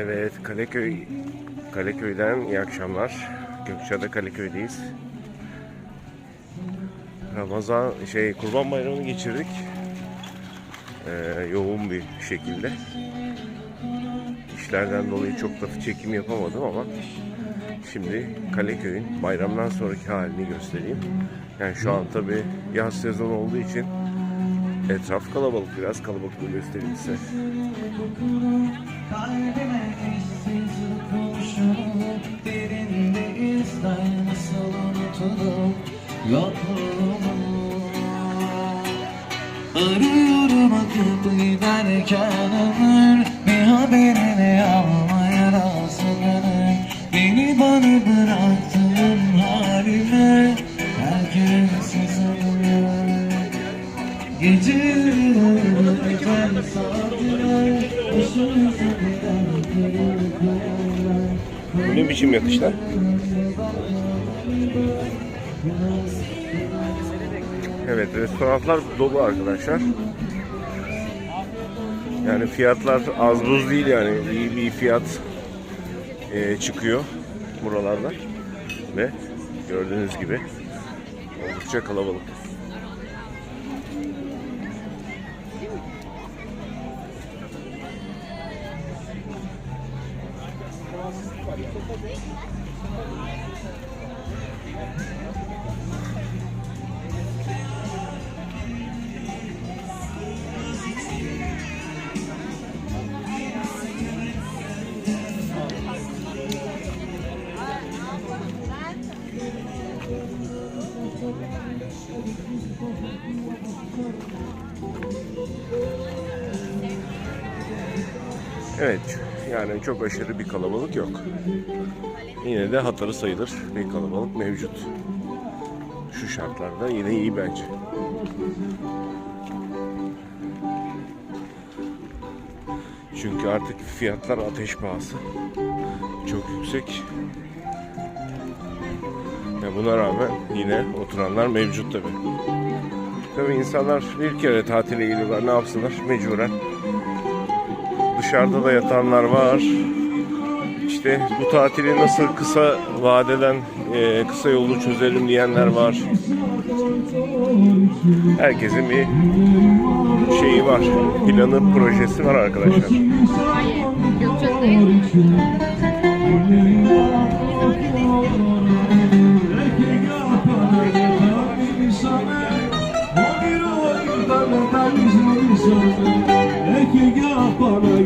Evet, Kaleköy Kaleköy'den iyi akşamlar. Gökçeada Kaleköy'deyiz. Ramazan şey Kurban Bayramı'nı geçirdik. Ee, yoğun bir şekilde. İşlerden dolayı çok da çekim yapamadım ama şimdi Kaleköy'ün bayramdan sonraki halini göstereyim. Yani şu an tabi yaz sezonu olduğu için etraf kalabalık biraz kalabalıklığı göstereyim size. Arıyorum akıp giderken ömür Bir haberini almaya razılanır Beni bana bıraktığın halime Herkes Ne biçim yatışlar? Evet restoranlar dolu arkadaşlar. Yani fiyatlar az buz değil yani iyi bir fiyat e, çıkıyor buralarda ve gördüğünüz gibi oldukça kalabalık. Evet yani çok aşırı bir kalabalık yok. Yine de hatırı sayılır bir kalabalık mevcut. Şu şartlarda yine iyi bence. Çünkü artık fiyatlar ateş pahası. Çok yüksek. Ya buna rağmen yine oturanlar mevcut tabi. Tabi insanlar bir kere tatile gidiyorlar ne yapsınlar mecburen. Dışarıda da yatanlar var. İşte bu tatili nasıl kısa vadeden e, kısa yolu çözelim diyenler var. Herkesin bir şeyi var. Planı, projesi var arkadaşlar. Hayır,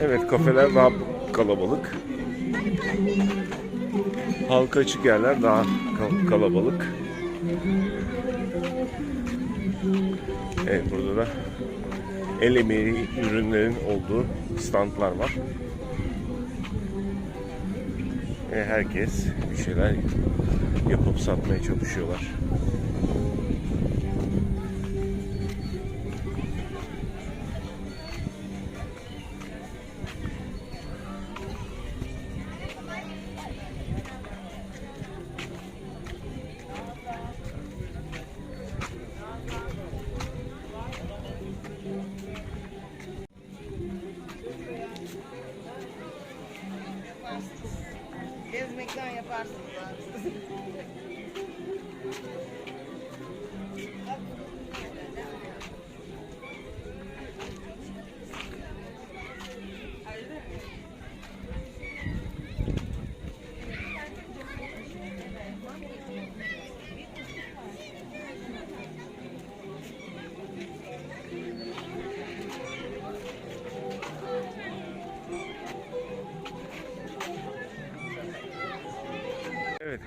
Evet kafeler daha kalabalık. Halka açık yerler daha kal- kalabalık. Evet burada da el emeği ürünlerin olduğu standlar var. Ve herkes bir şeyler yapıp satmaya çalışıyorlar. Deus me ganha, parça.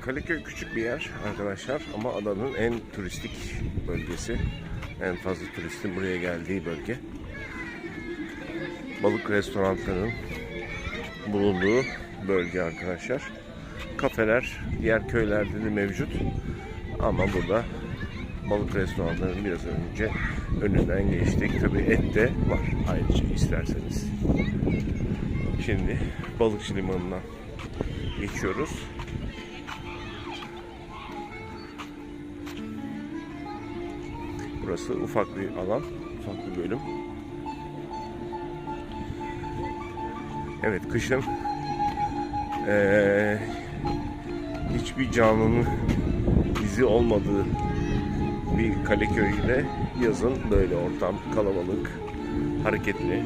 Kadıköy küçük bir yer arkadaşlar ama adanın en turistik bölgesi. En fazla turistin buraya geldiği bölge. Balık restoranlarının bulunduğu bölge arkadaşlar. Kafeler diğer köylerde de mevcut. Ama burada balık restoranlarının biraz önce önünden geçtik. Tabi et de var ayrıca isterseniz. Şimdi balıkçı limanına geçiyoruz. Burası ufak bir alan, ufak bir bölüm. Evet, kışın eee, hiçbir canlının izi olmadığı bir kale köyünde yazın böyle ortam kalabalık, hareketli,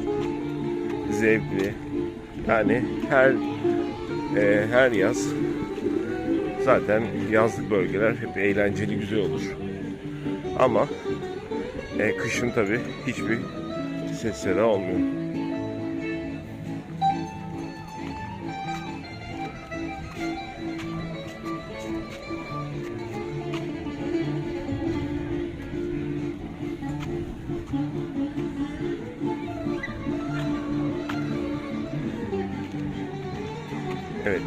zevkli. Yani her eee, her yaz zaten yazlık bölgeler hep eğlenceli, güzel olur. Ama e, kışın tabi hiçbir ses seda olmuyor. Evet,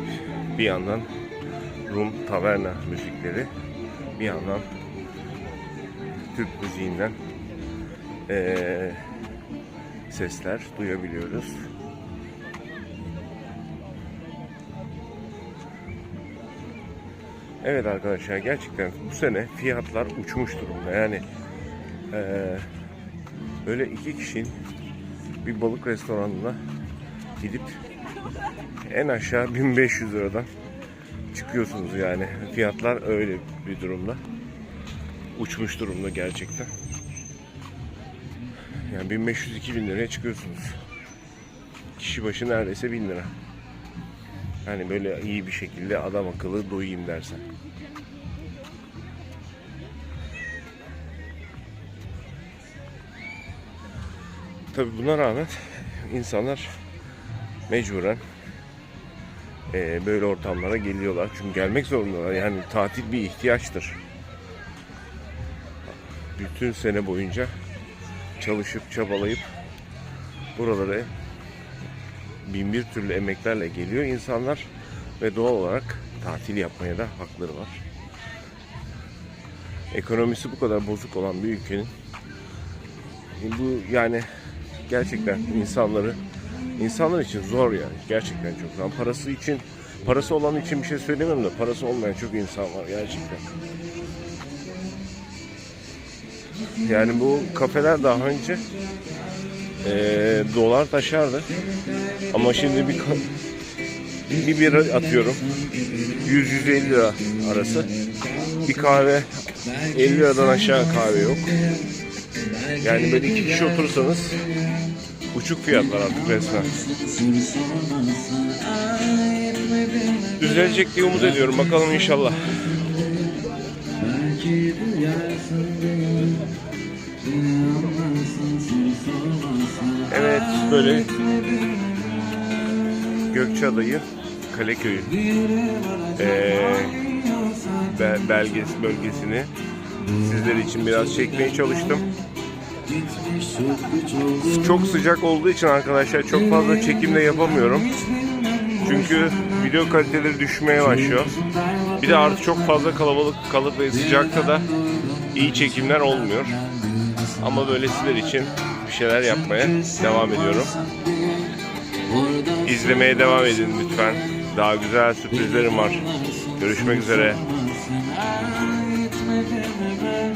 bir yandan Rum taverna müzikleri, bir yandan Türk müziğinden eee, sesler duyabiliyoruz. Evet arkadaşlar gerçekten bu sene fiyatlar uçmuş durumda. Yani eee böyle iki kişinin bir balık restoranına gidip en aşağı 1500 liradan çıkıyorsunuz yani. Fiyatlar öyle bir durumda uçmuş durumda gerçekten. Yani 1500-2000 liraya çıkıyorsunuz. Kişi başı neredeyse 1000 lira. Yani böyle iyi bir şekilde adam akıllı doyayım dersen. Tabi buna rağmen insanlar mecburen eee, böyle ortamlara geliyorlar. Çünkü gelmek zorundalar. Yani tatil bir ihtiyaçtır bütün sene boyunca çalışıp çabalayıp buralara bin bir türlü emeklerle geliyor insanlar ve doğal olarak tatil yapmaya da hakları var. Ekonomisi bu kadar bozuk olan bir ülkenin bu yani gerçekten insanları insanlar için zor yani gerçekten çok zor. Parası için parası olan için bir şey söylemiyorum da parası olmayan çok insan var gerçekten. Yani bu kafeler daha önce eee, dolar taşardı. Ama şimdi bir bir bira atıyorum. 100-150 lira arası. Bir kahve 50 liradan aşağı kahve yok. Yani böyle iki kişi oturursanız uçuk fiyatlar artık resmen. Düzelecek diye umut ediyorum. Bakalım inşallah. Evet böyle Gökçeada'yı Kaleköy'ü be- belgesi bölgesini sizler için biraz çekmeye çalıştım. Çok sıcak olduğu için arkadaşlar çok fazla çekim de yapamıyorum. Çünkü video kaliteleri düşmeye başlıyor. Bir de artık çok fazla kalabalık kalıp ve sıcakta da iyi çekimler olmuyor. Ama böyle sizler için bir şeyler yapmaya devam ediyorum. İzlemeye devam edin lütfen. Daha güzel sürprizlerim var. Görüşmek üzere. gitmedim